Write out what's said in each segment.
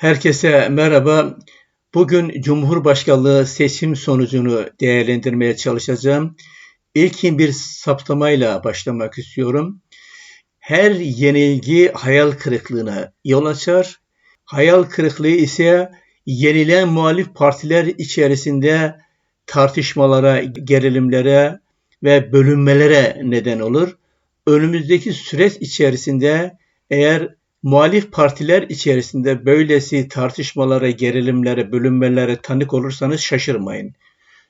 Herkese merhaba. Bugün Cumhurbaşkanlığı seçim sonucunu değerlendirmeye çalışacağım. İlkin bir saptamayla başlamak istiyorum. Her yenilgi hayal kırıklığına yol açar. Hayal kırıklığı ise yenilen muhalif partiler içerisinde tartışmalara, gerilimlere ve bölünmelere neden olur. Önümüzdeki süreç içerisinde eğer muhalif partiler içerisinde böylesi tartışmalara, gerilimlere, bölünmelere tanık olursanız şaşırmayın.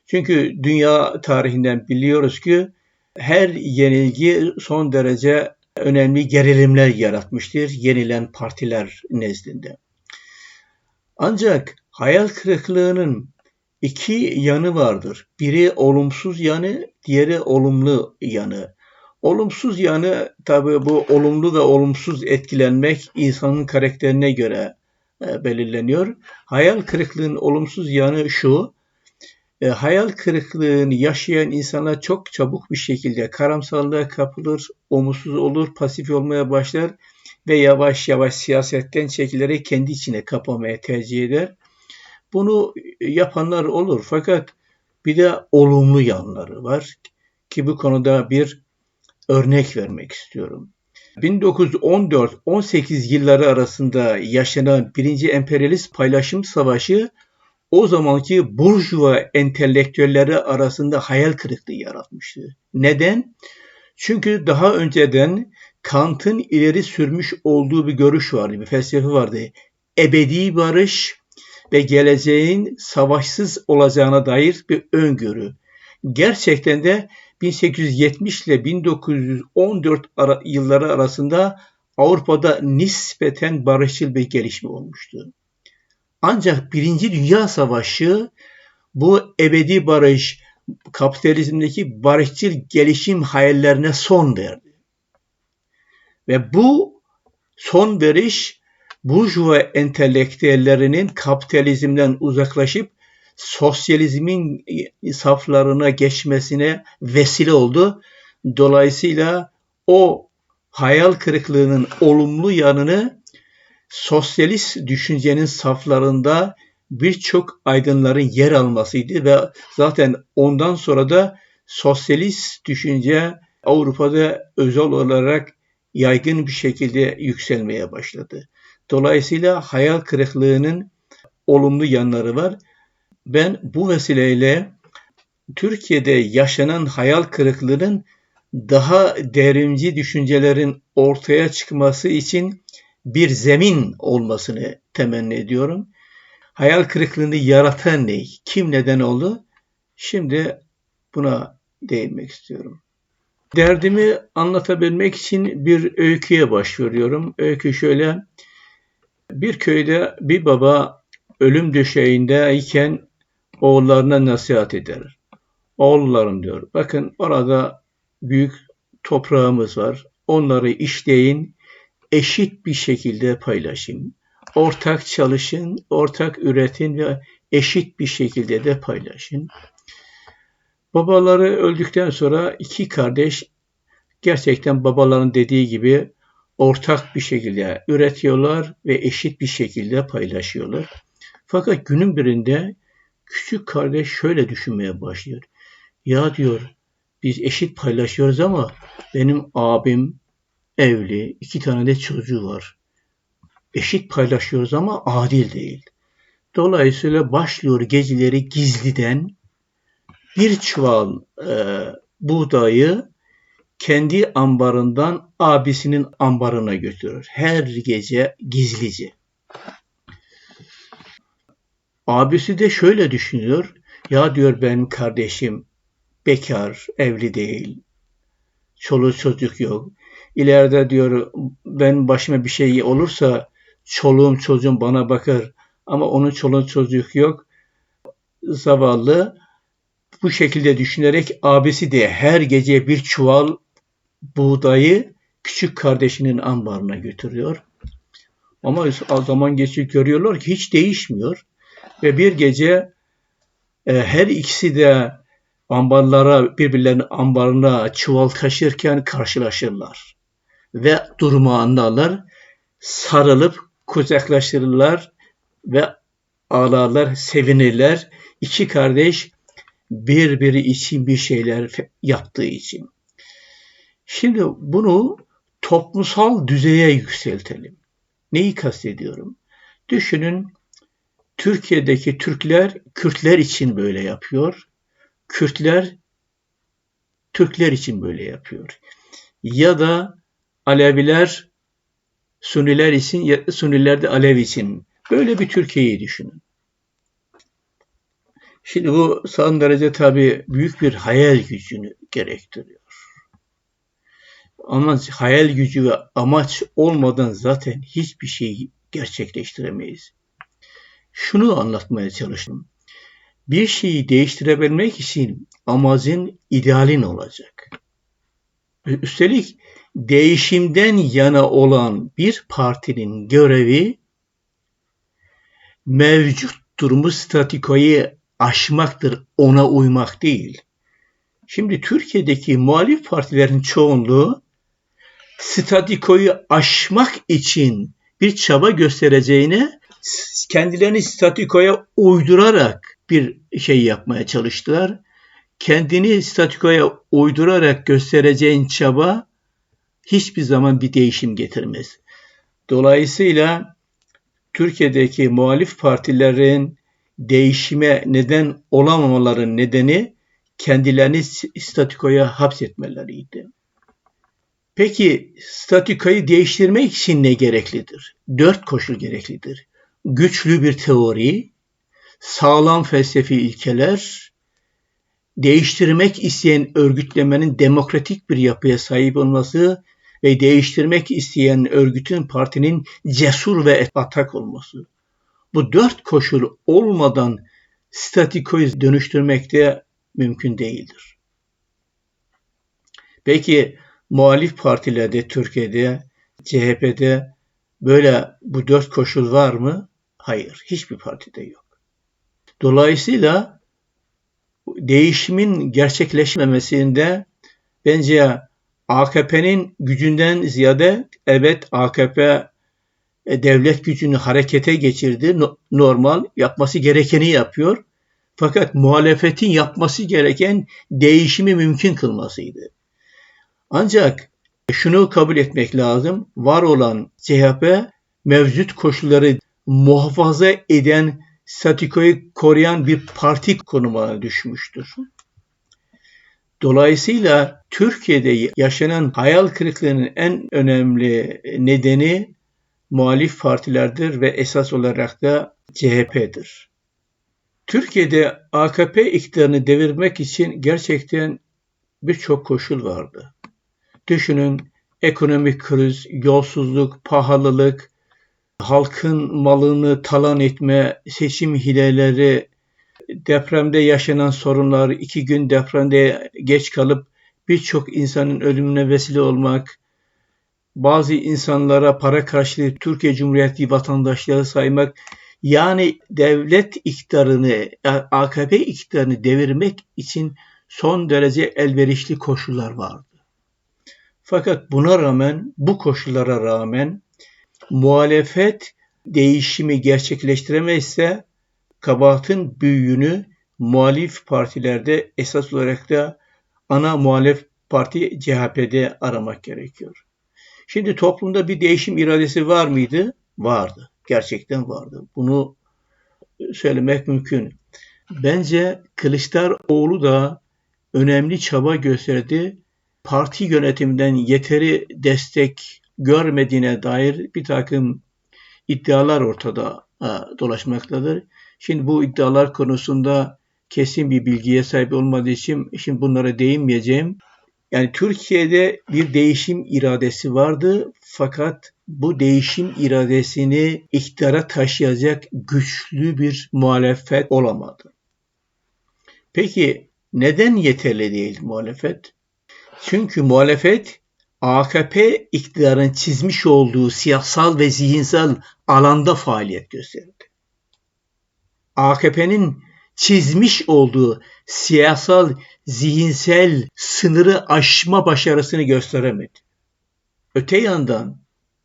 Çünkü dünya tarihinden biliyoruz ki her yenilgi son derece önemli gerilimler yaratmıştır yenilen partiler nezdinde. Ancak hayal kırıklığının iki yanı vardır. Biri olumsuz yanı, diğeri olumlu yanı. Olumsuz yanı tabi bu olumlu ve olumsuz etkilenmek insanın karakterine göre e, belirleniyor. Hayal kırıklığının olumsuz yanı şu, e, hayal kırıklığını yaşayan insana çok çabuk bir şekilde karamsarlığa kapılır, umutsuz olur, pasif olmaya başlar ve yavaş yavaş siyasetten çekilerek kendi içine kapamaya tercih eder. Bunu yapanlar olur fakat bir de olumlu yanları var ki bu konuda bir örnek vermek istiyorum. 1914-18 yılları arasında yaşanan birinci emperyalist paylaşım savaşı o zamanki burjuva entelektüelleri arasında hayal kırıklığı yaratmıştı. Neden? Çünkü daha önceden Kant'ın ileri sürmüş olduğu bir görüş vardı, bir felsefe vardı. Ebedi barış ve geleceğin savaşsız olacağına dair bir öngörü. Gerçekten de 1870 ile 1914 ara, yılları arasında Avrupa'da nispeten barışçıl bir gelişme olmuştu. Ancak Birinci Dünya Savaşı bu ebedi barış, kapitalizmdeki barışçıl gelişim hayallerine son verdi. Ve bu son veriş burjuva entelektüellerinin kapitalizmden uzaklaşıp sosyalizmin saflarına geçmesine vesile oldu. Dolayısıyla o hayal kırıklığının olumlu yanını sosyalist düşüncenin saflarında birçok aydınların yer almasıydı ve zaten ondan sonra da sosyalist düşünce Avrupa'da özel olarak yaygın bir şekilde yükselmeye başladı. Dolayısıyla hayal kırıklığının olumlu yanları var. Ben bu vesileyle Türkiye'de yaşanan hayal kırıklığının daha derinci düşüncelerin ortaya çıkması için bir zemin olmasını temenni ediyorum. Hayal kırıklığını yaratan ne? Kim neden oldu? Şimdi buna değinmek istiyorum. Derdimi anlatabilmek için bir öyküye başvuruyorum. Öykü şöyle. Bir köyde bir baba ölüm döşeğindeyken oğullarına nasihat eder. Oğullarım diyor, bakın orada büyük toprağımız var. Onları işleyin, eşit bir şekilde paylaşın. Ortak çalışın, ortak üretin ve eşit bir şekilde de paylaşın. Babaları öldükten sonra iki kardeş gerçekten babaların dediği gibi ortak bir şekilde üretiyorlar ve eşit bir şekilde paylaşıyorlar. Fakat günün birinde küçük kardeş şöyle düşünmeye başlıyor. Ya diyor biz eşit paylaşıyoruz ama benim abim evli, iki tane de çocuğu var. Eşit paylaşıyoruz ama adil değil. Dolayısıyla başlıyor geceleri gizliden bir çuval e, buğdayı kendi ambarından abisinin ambarına götürür. Her gece gizlice. Abisi de şöyle düşünüyor. Ya diyor benim kardeşim bekar, evli değil. Çoluk çocuk yok. İleride diyor ben başıma bir şey olursa çoluğum çocuğum bana bakar. Ama onun çoluk çocuk yok. Zavallı bu şekilde düşünerek abisi de her gece bir çuval buğdayı küçük kardeşinin ambarına götürüyor. Ama zaman geçip görüyorlar ki hiç değişmiyor. Ve bir gece e, her ikisi de ambarlara birbirlerinin ambarına çuval taşırken karşılaşırlar. Ve durumu anlarlar. Sarılıp kucaklaşırlar ve ağlarlar, sevinirler. İki kardeş birbiri için bir şeyler yaptığı için. Şimdi bunu toplumsal düzeye yükseltelim. Neyi kastediyorum? Düşünün Türkiye'deki Türkler Kürtler için böyle yapıyor. Kürtler Türkler için böyle yapıyor. Ya da Aleviler Suniler için, Suniler de Alevi için. Böyle bir Türkiye'yi düşünün. Şimdi bu son derece tabii büyük bir hayal gücünü gerektiriyor. Ama hayal gücü ve amaç olmadan zaten hiçbir şeyi gerçekleştiremeyiz. Şunu anlatmaya çalıştım. Bir şeyi değiştirebilmek için amacın idealin olacak. Üstelik değişimden yana olan bir partinin görevi mevcut durumu statikoyu aşmaktır, ona uymak değil. Şimdi Türkiye'deki muhalif partilerin çoğunluğu statikoyu aşmak için bir çaba göstereceğine kendilerini statikoya uydurarak bir şey yapmaya çalıştılar. Kendini statikoya uydurarak göstereceğin çaba hiçbir zaman bir değişim getirmez. Dolayısıyla Türkiye'deki muhalif partilerin değişime neden olamamaların nedeni kendilerini statikoya hapsetmeleriydi. Peki statikoyu değiştirmek için ne gereklidir? Dört koşul gereklidir. Güçlü bir teori, sağlam felsefi ilkeler, değiştirmek isteyen örgütlemenin demokratik bir yapıya sahip olması ve değiştirmek isteyen örgütün partinin cesur ve atak olması. Bu dört koşul olmadan statikoyu dönüştürmek de mümkün değildir. Peki muhalif partilerde Türkiye'de, CHP'de böyle bu dört koşul var mı? Hayır, hiçbir partide yok. Dolayısıyla değişimin gerçekleşmemesinde bence AKP'nin gücünden ziyade evet AKP e, devlet gücünü harekete geçirdi. Normal yapması gerekeni yapıyor. Fakat muhalefetin yapması gereken değişimi mümkün kılmasıydı. Ancak şunu kabul etmek lazım. Var olan CHP mevcut koşulları muhafaza eden, statikoyu koruyan bir parti konumuna düşmüştür. Dolayısıyla Türkiye'de yaşanan hayal kırıklığının en önemli nedeni muhalif partilerdir ve esas olarak da CHP'dir. Türkiye'de AKP iktidarını devirmek için gerçekten birçok koşul vardı. Düşünün ekonomik kriz, yolsuzluk, pahalılık, halkın malını talan etme, seçim hileleri, depremde yaşanan sorunlar, iki gün depremde geç kalıp birçok insanın ölümüne vesile olmak, bazı insanlara para karşılığı Türkiye Cumhuriyeti vatandaşları saymak, yani devlet iktidarını, AKP iktidarını devirmek için son derece elverişli koşullar vardı. Fakat buna rağmen, bu koşullara rağmen muhalefet değişimi gerçekleştiremezse kabahatin büyüğünü muhalif partilerde esas olarak da ana muhalif parti CHP'de aramak gerekiyor. Şimdi toplumda bir değişim iradesi var mıydı? Vardı. Gerçekten vardı. Bunu söylemek mümkün. Bence Kılıçdaroğlu da önemli çaba gösterdi. Parti yönetiminden yeteri destek görmediğine dair bir takım iddialar ortada dolaşmaktadır. Şimdi bu iddialar konusunda kesin bir bilgiye sahip olmadığı için şimdi bunlara değinmeyeceğim. Yani Türkiye'de bir değişim iradesi vardı fakat bu değişim iradesini iktidara taşıyacak güçlü bir muhalefet olamadı. Peki neden yeterli değil muhalefet? Çünkü muhalefet AKP iktidarın çizmiş olduğu siyasal ve zihinsel alanda faaliyet gösterdi. AKP'nin çizmiş olduğu siyasal, zihinsel sınırı aşma başarısını gösteremedi. Öte yandan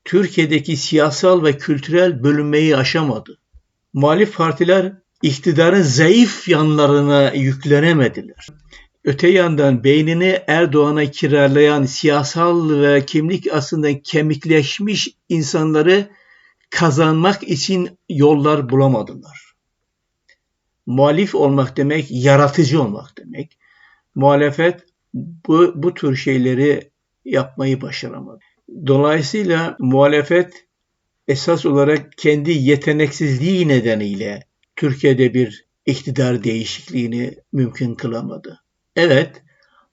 Türkiye'deki siyasal ve kültürel bölünmeyi aşamadı. muhalif partiler iktidarın zayıf yanlarına yüklenemediler. Öte yandan beynini Erdoğan'a kiralayan siyasal ve kimlik aslında kemikleşmiş insanları kazanmak için yollar bulamadılar. Muhalif olmak demek yaratıcı olmak demek. Muhalefet bu, bu tür şeyleri yapmayı başaramadı. Dolayısıyla muhalefet esas olarak kendi yeteneksizliği nedeniyle Türkiye'de bir iktidar değişikliğini mümkün kılamadı. Evet,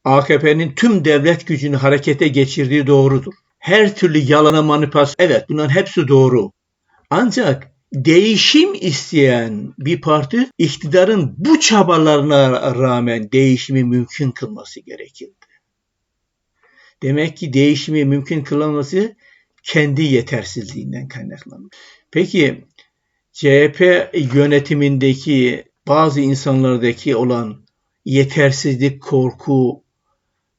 AKP'nin tüm devlet gücünü harekete geçirdiği doğrudur. Her türlü yalana manipülasyon, evet bunların hepsi doğru. Ancak değişim isteyen bir parti iktidarın bu çabalarına rağmen değişimi mümkün kılması gerekirdi. Demek ki değişimi mümkün kılınması kendi yetersizliğinden kaynaklanıyor. Peki CHP yönetimindeki bazı insanlardaki olan yetersizlik, korku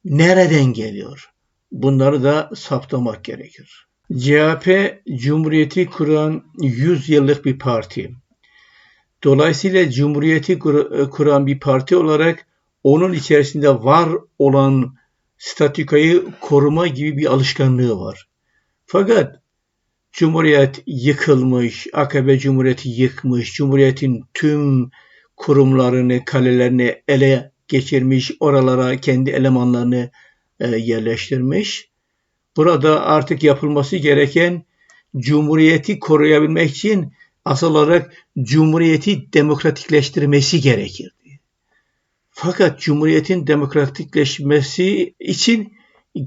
nereden geliyor? Bunları da saptamak gerekir. CHP Cumhuriyeti kuran 100 yıllık bir parti. Dolayısıyla Cumhuriyeti kuran bir parti olarak onun içerisinde var olan statükayı koruma gibi bir alışkanlığı var. Fakat Cumhuriyet yıkılmış, AKP Cumhuriyeti yıkmış, Cumhuriyet'in tüm kurumlarını, kalelerini ele geçirmiş, oralara kendi elemanlarını e, yerleştirmiş. Burada artık yapılması gereken Cumhuriyeti koruyabilmek için asıl olarak Cumhuriyeti demokratikleştirmesi gerekirdi. Fakat Cumhuriyet'in demokratikleşmesi için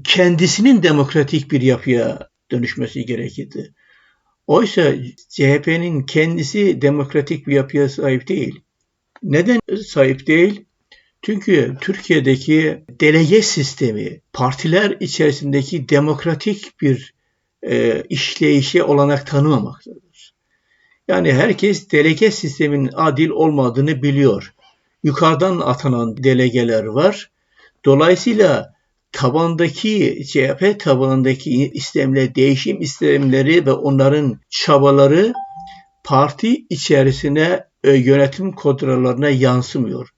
kendisinin demokratik bir yapıya dönüşmesi gerekirdi. Oysa CHP'nin kendisi demokratik bir yapıya sahip değil. Neden sahip değil? Çünkü Türkiye'deki delege sistemi partiler içerisindeki demokratik bir e, işleyişe olanak tanımamaktadır. Yani herkes delege sistemin adil olmadığını biliyor. Yukarıdan atanan delegeler var. Dolayısıyla tabandaki CHP tabanındaki istemler, değişim istemleri ve onların çabaları parti içerisine e, yönetim kodralarına yansımıyor.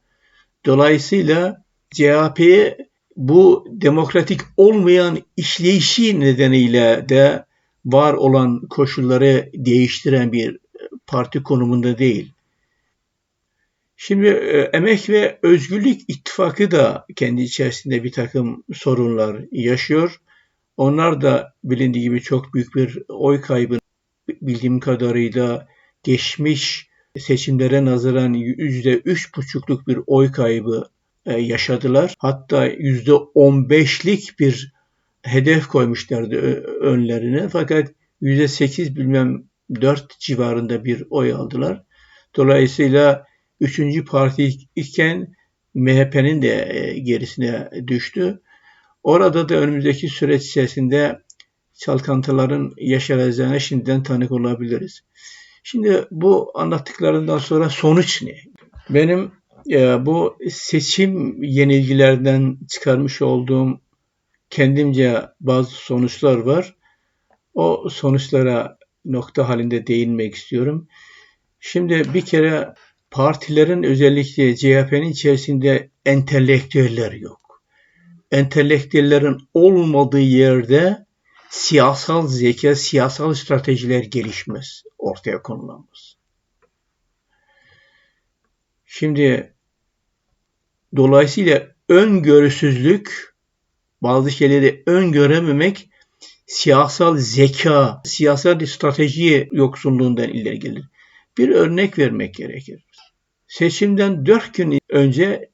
Dolayısıyla CHP'ye bu demokratik olmayan işleyişi nedeniyle de var olan koşulları değiştiren bir parti konumunda değil. Şimdi e, Emek ve Özgürlük İttifakı da kendi içerisinde bir takım sorunlar yaşıyor. Onlar da bilindiği gibi çok büyük bir oy kaybı bildiğim kadarıyla geçmiş seçimlere nazaran yüzde üç buçukluk bir oy kaybı e, yaşadılar. Hatta yüzde on beşlik bir hedef koymuşlardı önlerine. Fakat yüzde sekiz bilmem dört civarında bir oy aldılar. Dolayısıyla üçüncü parti iken MHP'nin de e, gerisine düştü. Orada da önümüzdeki süreç içerisinde çalkantıların yaşanacağına şimdiden tanık olabiliriz. Şimdi bu anlattıklarından sonra sonuç ne? Benim e, bu seçim yenilgilerden çıkarmış olduğum kendimce bazı sonuçlar var. O sonuçlara nokta halinde değinmek istiyorum. Şimdi bir kere partilerin özellikle CHP'nin içerisinde entelektüeller yok. Entelektüellerin olmadığı yerde siyasal zeka, siyasal stratejiler gelişmez, ortaya konulamaz. Şimdi dolayısıyla öngörüsüzlük, bazı şeyleri öngörememek siyasal zeka, siyasal strateji yoksunluğundan ileri gelir. Bir örnek vermek gerekir. Seçimden dört gün önce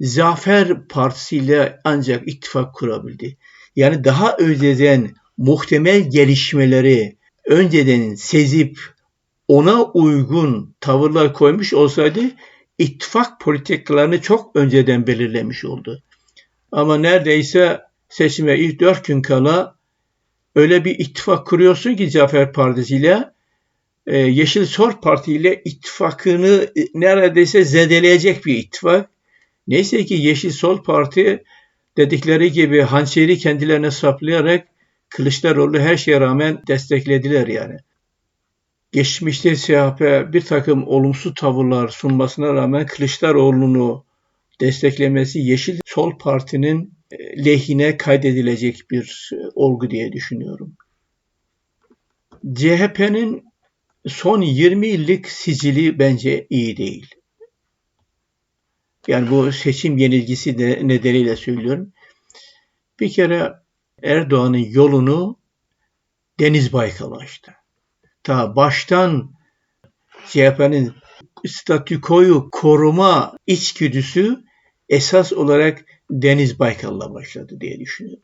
Zafer Partisi ile ancak ittifak kurabildi. Yani daha önceden muhtemel gelişmeleri önceden sezip ona uygun tavırlar koymuş olsaydı ittifak politikalarını çok önceden belirlemiş oldu. Ama neredeyse seçime ilk dört gün kala öyle bir ittifak kuruyorsun ki Zafer Partisi ile e, Yeşil Sol Parti ile ittifakını neredeyse zedeleyecek bir ittifak. Neyse ki Yeşil Sol Parti dedikleri gibi hançeri kendilerine saplayarak Kılıçdaroğlu her şeye rağmen desteklediler yani. geçmişte CHP bir takım olumsuz tavırlar sunmasına rağmen Kılıçdaroğlu'nu desteklemesi Yeşil Sol Parti'nin e, lehine kaydedilecek bir e, olgu diye düşünüyorum. CHP'nin son 20 yıllık sicili bence iyi değil. Yani bu seçim yenilgisi de nedeniyle söylüyorum. Bir kere Erdoğan'ın yolunu Deniz Baykal açtı. Ta baştan CHP'nin statükoyu koruma içgüdüsü esas olarak Deniz Baykal'la başladı diye düşünüyorum.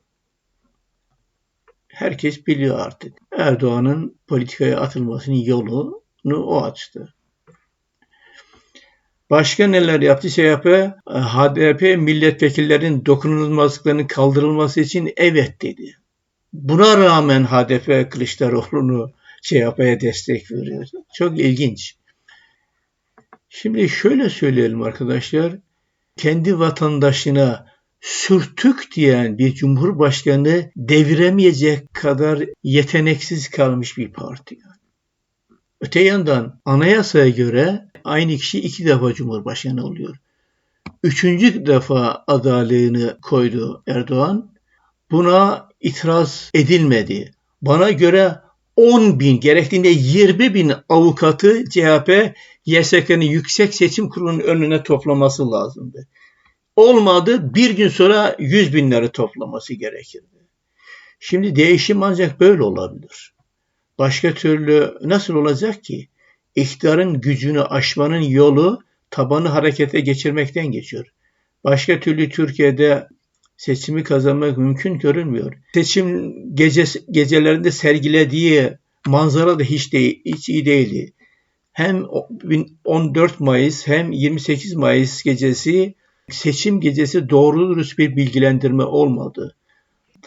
Herkes biliyor artık. Erdoğan'ın politikaya atılmasının yolunu o açtı. Başka neler yaptı? Şey yapı, HDP milletvekillerinin dokunulmazlıklarının kaldırılması için evet dedi. Buna rağmen HDP Kılıçdaroğlu'nu şey yapaya destek veriyor. Çok ilginç. Şimdi şöyle söyleyelim arkadaşlar. Kendi vatandaşına sürtük diyen bir cumhurbaşkanı deviremeyecek kadar yeteneksiz kalmış bir parti. Öte yandan anayasaya göre aynı kişi iki defa cumhurbaşkanı oluyor. Üçüncü defa adaylığını koydu Erdoğan. Buna itiraz edilmedi. Bana göre 10 bin gerektiğinde 20 bin avukatı CHP YSK'nın Yüksek Seçim Kurulu'nun önüne toplaması lazımdı. Olmadı bir gün sonra 100 binleri toplaması gerekirdi. Şimdi değişim ancak böyle olabilir. Başka türlü nasıl olacak ki? İktidarın gücünü aşmanın yolu tabanı harekete geçirmekten geçiyor. Başka türlü Türkiye'de seçimi kazanmak mümkün görünmüyor. Seçim gece, gecelerinde sergilediği manzara da hiç, değil, hiç iyi değildi. Hem 14 Mayıs hem 28 Mayıs gecesi seçim gecesi doğru dürüst bir bilgilendirme olmadı.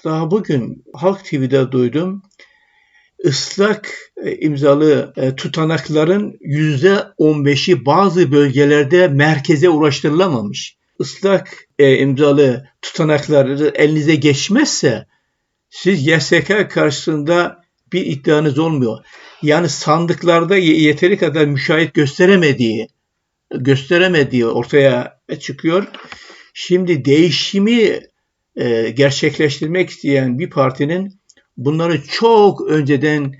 Daha bugün Halk TV'de duydum. Islak e, imzalı e, tutanakların %15'i bazı bölgelerde merkeze ulaştırılamamış ıslak e, imzalı tutanakları elinize geçmezse siz YSK karşısında bir iddianız olmuyor. Yani sandıklarda yeteri kadar müşahit gösteremediği gösteremediği ortaya çıkıyor. Şimdi değişimi gerçekleştirmek isteyen bir partinin bunları çok önceden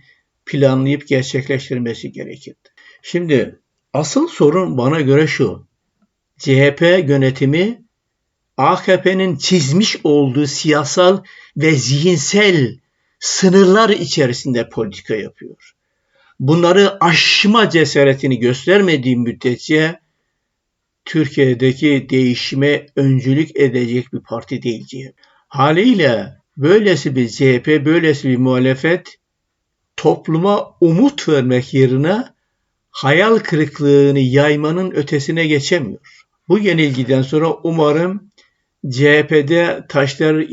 planlayıp gerçekleştirmesi gerekir. Şimdi asıl sorun bana göre şu. CHP yönetimi AKP'nin çizmiş olduğu siyasal ve zihinsel sınırlar içerisinde politika yapıyor. Bunları aşma cesaretini göstermediği müddetçe Türkiye'deki değişime öncülük edecek bir parti değil CHP. Haliyle böylesi bir CHP, böylesi bir muhalefet topluma umut vermek yerine hayal kırıklığını yaymanın ötesine geçemiyor. Bu yenilgiden sonra umarım CHP'de taşlar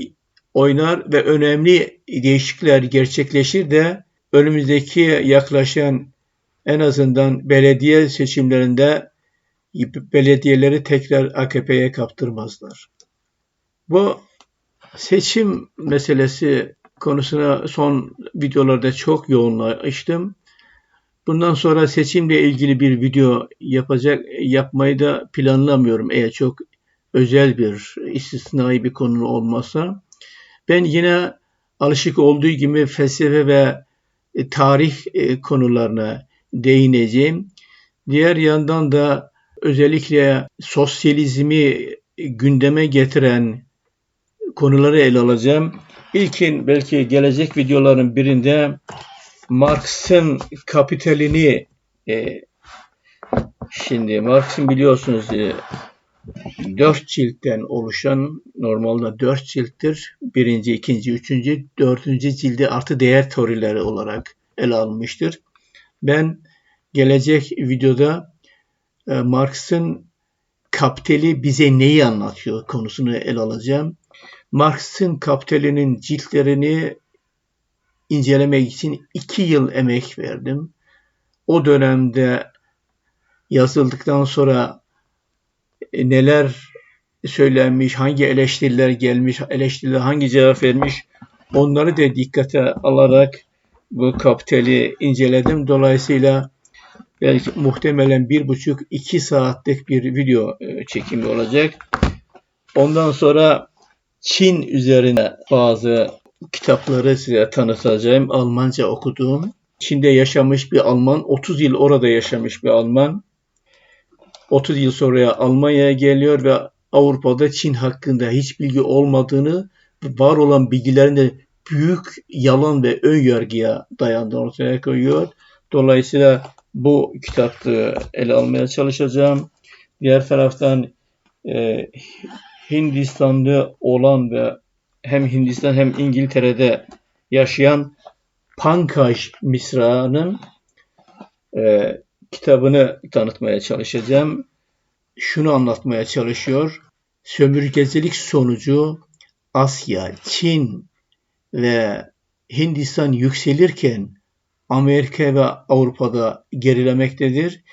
oynar ve önemli değişiklikler gerçekleşir de önümüzdeki yaklaşan en azından belediye seçimlerinde belediyeleri tekrar AKP'ye kaptırmazlar. Bu seçim meselesi konusuna son videolarda çok yoğunlaştım. Bundan sonra seçimle ilgili bir video yapacak yapmayı da planlamıyorum eğer çok özel bir istisnai bir konu olmasa. Ben yine alışık olduğu gibi felsefe ve e, tarih e, konularına değineceğim. Diğer yandan da özellikle sosyalizmi gündeme getiren konuları ele alacağım. İlkin belki gelecek videoların birinde Marx'ın kapitalini e, şimdi Marx'ın biliyorsunuz e, dört ciltten oluşan normalde dört cilttir. Birinci, ikinci, üçüncü, dördüncü cildi artı değer teorileri olarak ele almıştır. Ben gelecek videoda e, Marx'ın kapitali bize neyi anlatıyor konusunu ele alacağım. Marx'ın kapitalinin ciltlerini incelemek için iki yıl emek verdim. O dönemde yazıldıktan sonra e, neler söylenmiş, hangi eleştiriler gelmiş, eleştiriler hangi cevap vermiş onları da dikkate alarak bu kapitali inceledim. Dolayısıyla belki muhtemelen bir buçuk iki saatlik bir video e, çekimi olacak. Ondan sonra Çin üzerine bazı kitapları size tanıtacağım. Almanca okuduğum. Çin'de yaşamış bir Alman, 30 yıl orada yaşamış bir Alman. 30 yıl sonra Almanya'ya geliyor ve Avrupa'da Çin hakkında hiç bilgi olmadığını, var olan bilgilerin büyük yalan ve ön yargıya dayandığını ortaya koyuyor. Dolayısıyla bu kitapta ele almaya çalışacağım. Diğer taraftan e, Hindistan'da olan ve hem Hindistan hem İngiltere'de yaşayan Pankaj Misra'nın e, kitabını tanıtmaya çalışacağım. Şunu anlatmaya çalışıyor. Sömürgecilik sonucu Asya, Çin ve Hindistan yükselirken Amerika ve Avrupa'da gerilemektedir.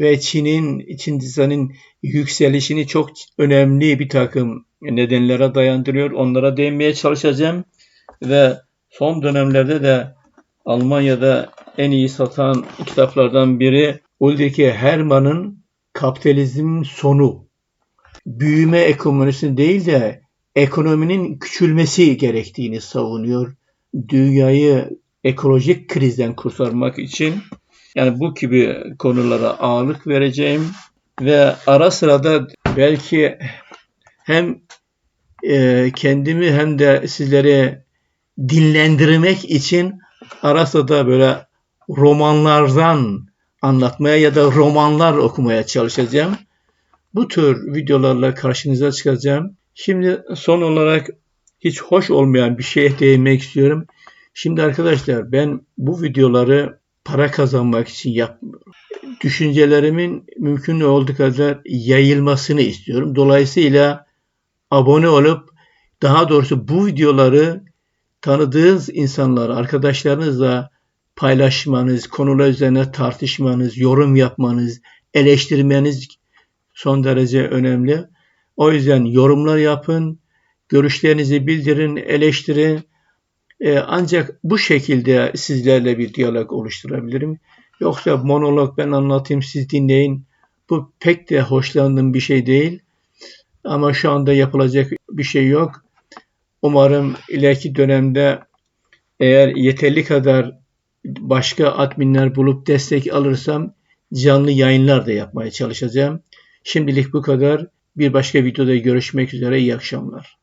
Ve Çin'in, Hindistan'ın yükselişini çok önemli bir takım nedenlere dayandırıyor. Onlara değinmeye çalışacağım. Ve son dönemlerde de Almanya'da en iyi satan kitaplardan biri Ulrike Hermann'ın Kapitalizmin Sonu. Büyüme ekonomisi değil de ekonominin küçülmesi gerektiğini savunuyor. Dünyayı ekolojik krizden kurtarmak için yani bu gibi konulara ağırlık vereceğim ve ara sırada belki hem e, kendimi hem de sizlere dinlendirmek için ara sırada böyle romanlardan anlatmaya ya da romanlar okumaya çalışacağım. Bu tür videolarla karşınıza çıkacağım. Şimdi son olarak hiç hoş olmayan bir şeye değinmek istiyorum. Şimdi arkadaşlar ben bu videoları para kazanmak için yapmıyorum. Düşüncelerimin mümkün olduğu kadar yayılmasını istiyorum. Dolayısıyla abone olup daha doğrusu bu videoları tanıdığınız insanlar, arkadaşlarınızla paylaşmanız, konular üzerine tartışmanız, yorum yapmanız, eleştirmeniz son derece önemli. O yüzden yorumlar yapın, görüşlerinizi bildirin, eleştirin. Ee, ancak bu şekilde sizlerle bir diyalog oluşturabilirim. Yoksa monolog ben anlatayım siz dinleyin. Bu pek de hoşlandığım bir şey değil. Ama şu anda yapılacak bir şey yok. Umarım ileriki dönemde eğer yeterli kadar başka adminler bulup destek alırsam canlı yayınlar da yapmaya çalışacağım. Şimdilik bu kadar. Bir başka videoda görüşmek üzere. İyi akşamlar.